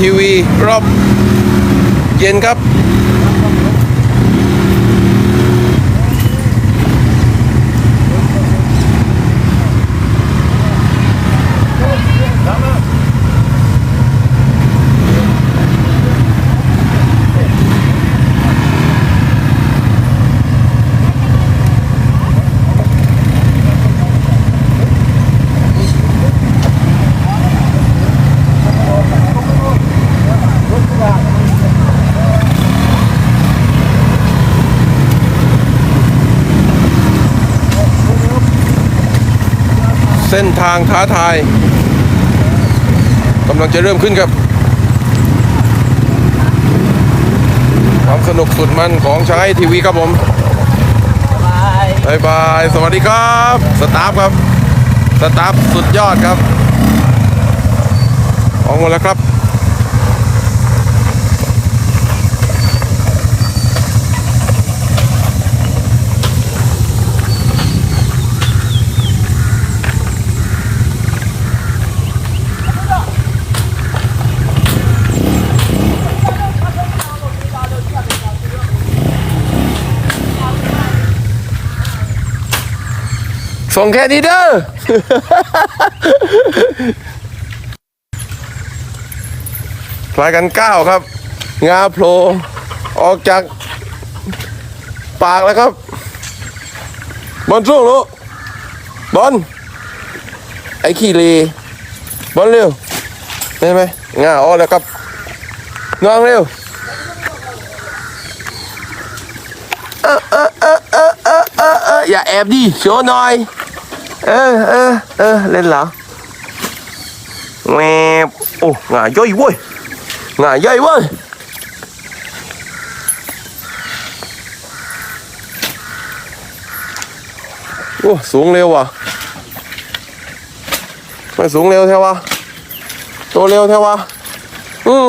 ทีวีรอบเย็นครับ ส้นทางท้าทายกำลังจะเริ่มขึ้นครับ ความสนุกสุดมันของช้างทีวีครับผมบายบาย สวัสดีครับ สตาฟครับ สตาฟสุดยอดครับออกหมดแล้วครับ ส่งแค่นี้เด้อ พลายกันเก้าครับ งาโผล่ออกจากปากแล้วครับ บอลสู้ลูกบอลไอ้ขี้ลีบอลเร็วได้ไหมงาออกแล้วครับงองเร็วเออเออเออเออเออเออเอออย่าแอบดิโชว์หน่อย เออเออเออเล่นเหรอแงบโอ้งาย่อยเว้ยงาย่อยเว้ยโอ้สูงเร็วว่ะไม่สูงเร็วแท้วะโตเร็วแท้วะอืม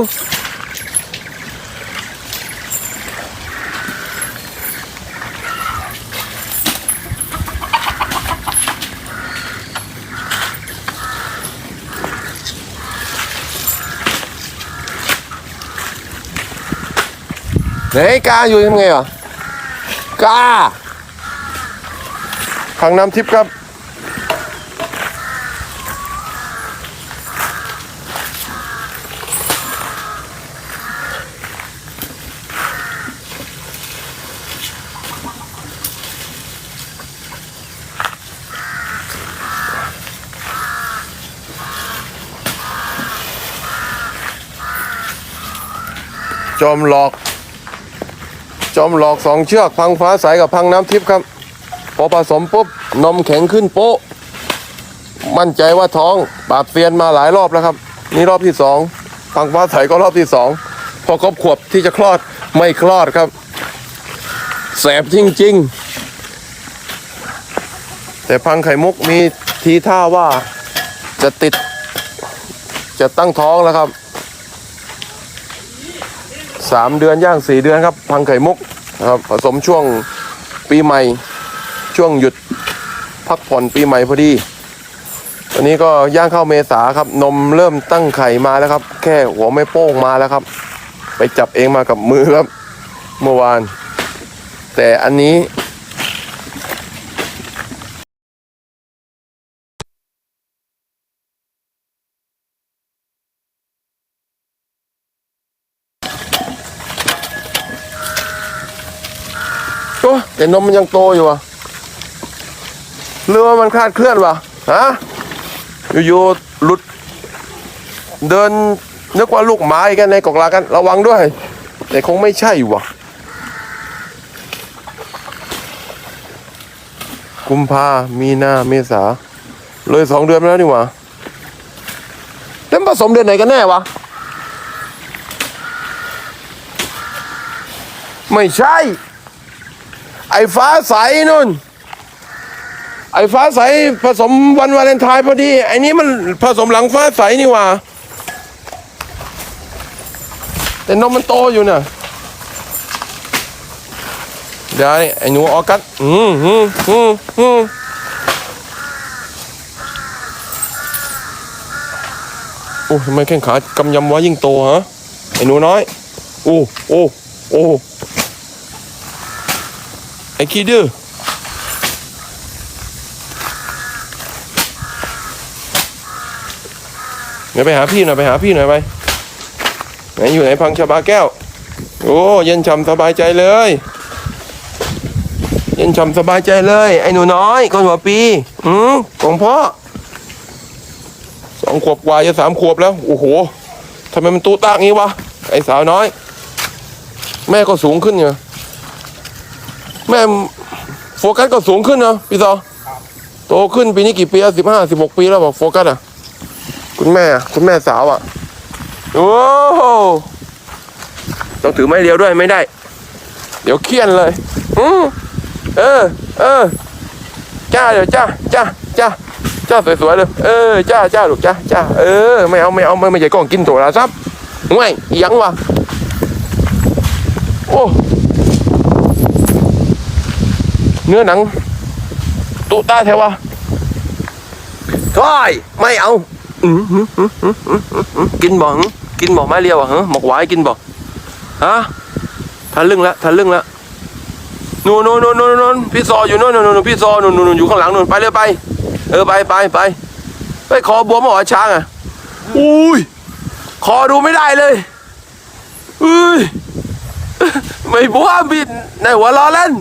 ไหนกาอยู่ทำไงอะกาทางน้ำทิพย์ครับ จอมหลอก จอมหลอกสองเชือกพังฟ้าใสกับพังน้ำทิพย์ครับ พอผสมปุ๊บนมแข็งขึ้นโป๊ะ มั่นใจว่าท้องปราบเซียนมาหลายรอบแล้วครับ นี่รอบที่สองพังฟ้าใสก็รอบที่สองพอครบขวบที่จะคลอดไม่คลอดครับ แสบจริง ๆ แต่พังไข่มุกมีทีท่าว่าจะติด จะตั้งท้องแล้วครับ สามเดือนย่างสี่เดือนครับ พังไข่มุกนะครับผสมช่วงปีใหม่ ช่วงหยุดพักผ่อนปีใหม่พอดีตอนนี้ก็ย่างเข้าเมษาครับ นมเริ่มตั้งไข่มาแล้วครับ แค่หัวไม่โป้งมาแล้วครับ ไปจับเองมากับมือครับ เมื่อวาน แต่อันนี้ แต่นมมันยังโตอยู่วะหรือว่ามันคลาดเคลื่อนวะฮะอยู่ๆหลุด เดินนึกว่าลูกหมากันในกอกลากัน ระวังด้วย แต่คงไม่ใช่วะกุมภามีนาเมษา เลยสองเดือนแล้วนี่วะแล้วมันผสมเดือนไหนกันแน่วะ ไม่ใช่ ไอ้ฟ้าใสนุ่น ไอ้ฟ้าใสผสมวันวาเลนไทน์พอดี ไอ้นี้มันผสมหลังฟ้าใสนี่ว่า แต่นมมันโตอยู่เน่ะเดี๋ยวไอ้หนูออกัสอืมอืมอืมอืมโอ้ทำไมแข้งขากำยำวะยิ่งโตฮะ ไอ้หนูน้อย โอ้โอ้โอ้ ไอ้ขี้ดื้อเดี๋ยวไปหาพี่หน่อยไปหาพี่หน่อยไปไหนอยู่ไหนพังชาบาแก้ว โอ้เย็นช่ำสบายใจเลย เย็นช่ำสบายใจเลย ไอ้หนูน้อยคนหัวปีอืมของพ่อสองขวบกว่าจะสามขวบแล้ว โอ้โหทำไมมันตู้ตากงี้วะไอ้สาวน้อย แม่ก็สูงขึ้นเนี่ย แม่โฟกัสก็สูงขึ้นนะพี่ซอโตขึ้นปีนี้กี่ปีสิบห้าสิบหกปีแล้วบอกโฟกัสอะ คุณแม่อะคุณแม่สาวอะโอ้ต้องถือไม้เรียวด้วยไม่ได้ เดี๋ยวเคียนเลยอืมเออ เออจ้าเดี๋ยวจ้าจ้าจ้าจ้าสวยๆเลยเออจ้าจ้าลูกจ้าจ้าเออไม่เอาไม่เอาไม่ไม่ใช่กล้องกินโทรศัพท์ง่วยยังวะโอ้ เนื้อหนัง ตุตาแทวะก้อยไม่เอาอืมหืมหืมหืมหืมหืมกินบ่หึกินบ่ไม้เรียวอะฮะหมกหวายกินบ่ฮะทะลึ่งละทะลึ่งละนู่นนู่นนู่นนู่นนู่นพี่ซออยู่นู่นนู่นนู่นพี่ซอนู่นนู่นนู่นอยู่ข้างหลังนู่นไปเลยไป เออไปไปไปไปคอบวมหรอช้างอะอุ้ยคอดูไม่ได้เลยอุ้ยไม่บวมบิดในหัวล้อเล่น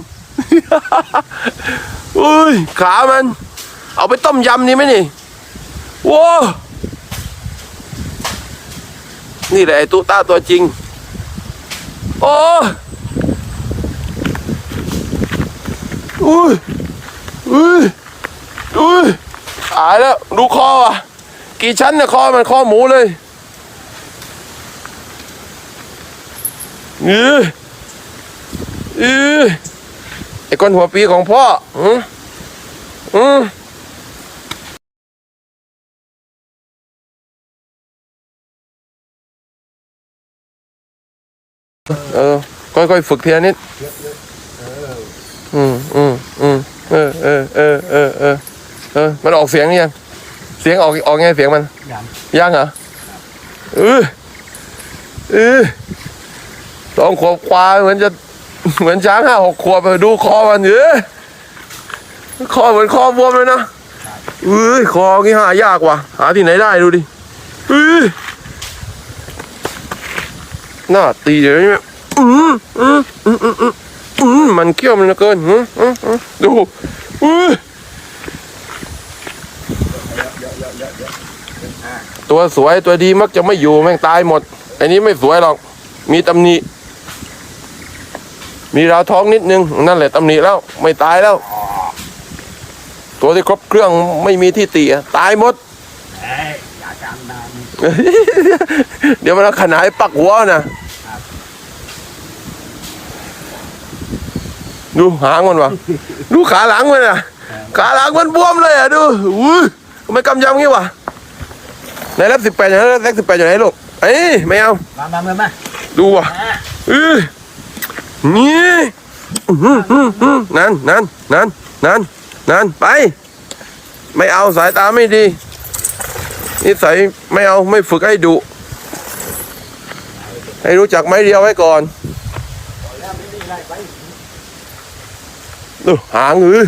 อุ้ยขามัน เอาไปต้มยำนี่ไหมนี่โว้นี่แหละไอ้ตุ๊ต้าตัวจริง โอ้อุ้ยอุ้ยอุ้ยตายแล้ว ดูคออะ กี่ชั้นเนี่ยคอมันคอหมูเลยอืออือ ไอ้ก้อนหัวปีของพ่อ อืออือเออ ค่อยๆฝึกทีละนิด อืมอืมอืมเออเออเออเออเออเออ มันออกเสียงหรือยัง เสียงออกออกไงเสียงมัน ยังยังเหรอเออเออสองขวบกว่าเหมือนจะ เหมือนช้างห้าหกขวบอะดูคอมันเออคอเหมือนคอบวมเลยนะเอ้ยคองี้หายากว่ะ หาที่ไหนได้ดูดิเอ้ยหน้าตีเดี๋ยวนี้อืมอืมอืมอืมอืมอืมมันเขี้ยวมันเหลือเกินอืมอืมอืมดูอุ้ยตัวสวยตัวดีมักจะไม่อยู่แม่งตายหมดไอ้นี้ไม่สวยหรอก มีตำหนิ มีราวท้องนิดนึง นั่นแหละตำหนิแล้ว ไม่ตายแล้ว ตัวที่ครบเครื่องไม่มีที่ติอะตายหมดเอ้ยอย่าจำนานเดี๋ยวมันเอาขนายปักหัวนะดูหางมันวะดูขาหลังมันอะ ขาหลังมันบวมเลยอะดูอุ้ยทำไมกำยำงี้วะไหนเล็บสิบแปดอยู่ไหนเล็บสิบแปดอยู่ไหนลูกเอ้ยไม่เอามามามามาดูว่ะอะเออ นี่นั่นนั่นนั่นนั่นนั่นไป ไม่เอาสายตาไม่ดี นิสัยไม่เอาไม่ฝึกให้ดุให้รู้จักไม้เดียวไว้ก่อนดูหางอือ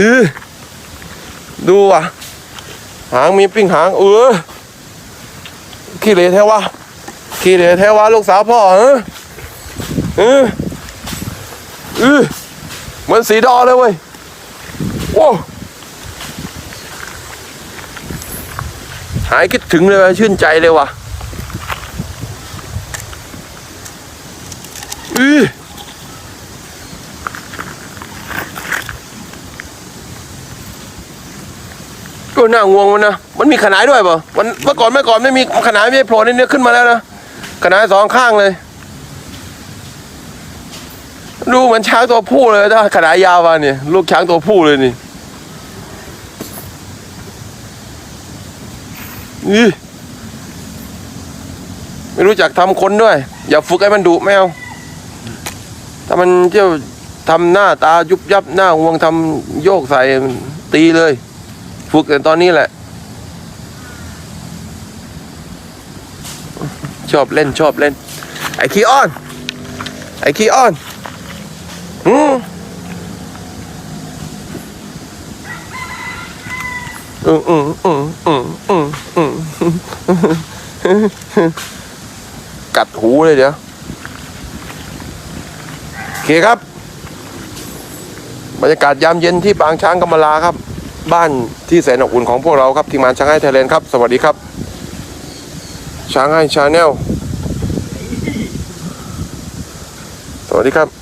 อือดูว่ะ หางมีปิ้งหางเออขี้เหร่แท้วะขี้เหร่แท้ว่าลูกสาวพ่อเออ เออเออเหมือนสีดอเลยเว้ยโอ้หายคิดถึงเลยว่ะชื่นใจเลยว่ะอือก็น่างวงมันนะ มันมีขนายด้วยเปล่ะมันเมื่อก่อนเมื่อก่อนไม่มีขนายไม่โผล่ในเนื้อขึ้นมาแล้วนะ ขนาดสองข้างเลย ดูเหมือนช้างตัวผู้เลยถ้าขนาดยาวมาเนี่ย ลูกช้างตัวผู้เลยนี่อีไม่รู้จักทำคนด้วย อย่าฝึกให้มันดุไม่เอาถ้ามันเที่ยวทำหน้าตายุบยับหน้าห่วงทำโยกใส่ตีเลย ฝึกแต่ตอนนี้แหละ ชอบเล่นชอบเล่น ไอ้ขี้อ้อน ไอ้ขี้อ้อนอืมอืมอืมอืมอืมอืมอืม กัดหูเลยเดี๋ยวโอเคครับ บรรยากาศยามเย็นที่ปางช้างกำมะลาครับ บ้านที่แสนอบอุ่นของพวกเราครับ ทีมงานช้างให้ไทยแลนด์ครับ สวัสดีครับ ช้างให้ชาแนลสวัสดีครับ